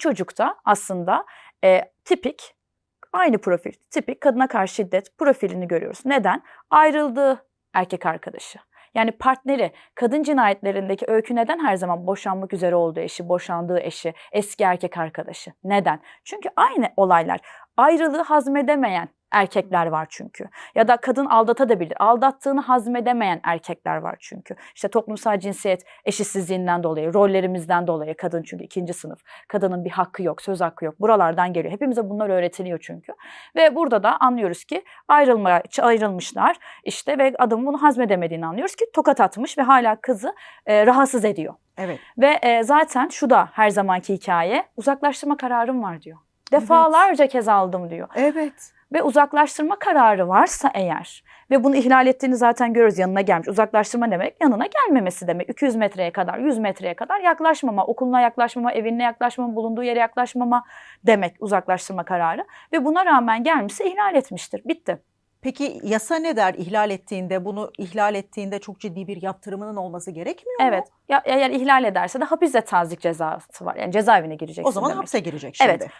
çocuk da aslında e, tipik aynı profil, tipik kadına karşı şiddet profilini görüyoruz. Neden? Ayrıldığı erkek arkadaşı. Yani partneri kadın cinayetlerindeki öykü neden her zaman boşanmak üzere olduğu eşi, boşandığı eşi, eski erkek arkadaşı? Neden? Çünkü aynı olaylar. Ayrılığı hazmedemeyen erkekler var çünkü. Ya da kadın aldatabilir. Aldattığını hazmedemeyen erkekler var çünkü. İşte toplumsal cinsiyet eşitsizliğinden dolayı, rollerimizden dolayı kadın çünkü ikinci sınıf. Kadının bir hakkı yok, söz hakkı yok. Buralardan geliyor. Hepimize bunlar öğretiliyor çünkü. Ve burada da anlıyoruz ki ayrılma, ayrılmışlar işte ve adamın bunu hazmedemediğini anlıyoruz ki tokat atmış ve hala kızı e, rahatsız ediyor. Evet. Ve e, zaten şu da her zamanki hikaye uzaklaştırma kararım var diyor. Defalarca kez aldım diyor. Evet. Ve uzaklaştırma kararı varsa eğer ve bunu ihlal ettiğini zaten görürüz yanına gelmiş. Uzaklaştırma demek yanına gelmemesi demek. 200 metreye kadar, 100 metreye kadar yaklaşmama, okuluna yaklaşmama, evine yaklaşmama, bulunduğu yere yaklaşmama demek uzaklaştırma kararı. Ve buna rağmen gelmişse ihlal etmiştir. Bitti. Peki yasa ne der ihlal ettiğinde bunu ihlal ettiğinde çok ciddi bir yaptırımının olması gerekmiyor mu? Evet. Ya, eğer ihlal ederse de hapiste tazik cezası var. Yani cezaevine gireceksin O zaman demek. hapse girecek şimdi. Evet.